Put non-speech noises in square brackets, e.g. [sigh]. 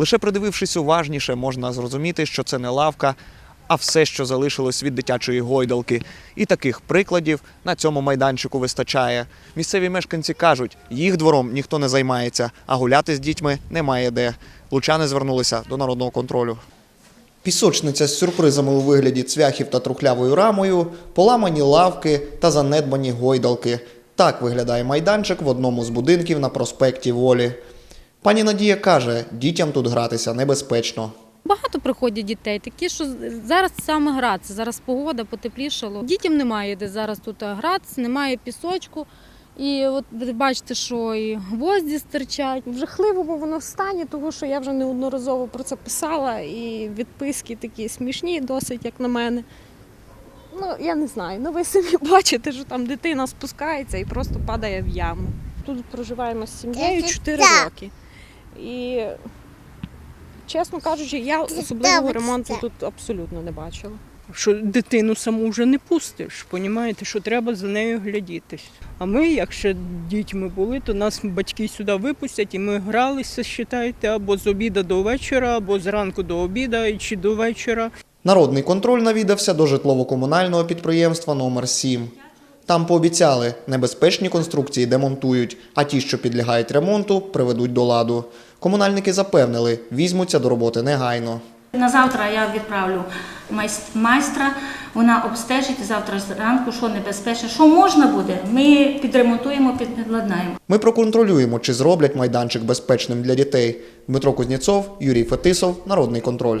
Лише придивившись уважніше, можна зрозуміти, що це не лавка, а все, що залишилось від дитячої гойдалки. І таких прикладів на цьому майданчику вистачає. Місцеві мешканці кажуть, їх двором ніхто не займається, а гуляти з дітьми немає де. Лучани звернулися до народного контролю. Пісочниця з сюрпризами у вигляді цвяхів та трухлявою рамою, поламані лавки та занедбані гойдалки. Так виглядає майданчик в одному з будинків на проспекті Волі. Пані Надія каже, дітям тут гратися небезпечно. Багато приходять дітей, такі, що зараз саме гратися. Зараз погода потеплішало. Дітям немає де зараз тут гратися, немає пісочку. І от ви бачите, що і гвозді стирчать. В жахливому воно в стані, тому що я вже неодноразово про це писала, і відписки такі смішні, досить, як на мене. Ну, я не знаю. Ну ви самі [laughs] бачите, що там дитина спускається і просто падає в яму. Тут проживаємо з сім'єю 4 роки. І чесно кажучи, я особливого ремонту тут абсолютно не бачила. що дитину саму вже не пустиш. Понімаєте, що треба за нею глядітись. А ми, як ще дітьми були, то нас батьки сюди випустять, і ми гралися, считайте, або з обіда до вечора, або зранку до обіда, чи до вечора. Народний контроль навідався до житлово-комунального підприємства номер 7 Там пообіцяли, небезпечні конструкції демонтують, а ті, що підлягають ремонту, приведуть до ладу. Комунальники запевнили, візьмуться до роботи негайно. На завтра я відправлю майстра, вона обстежить завтра зранку, що небезпечно, що можна буде, ми підремонтуємо, підладнаємо. Ми проконтролюємо, чи зроблять майданчик безпечним для дітей. Дмитро Кузнєцов, Юрій Фетисов, Народний контроль.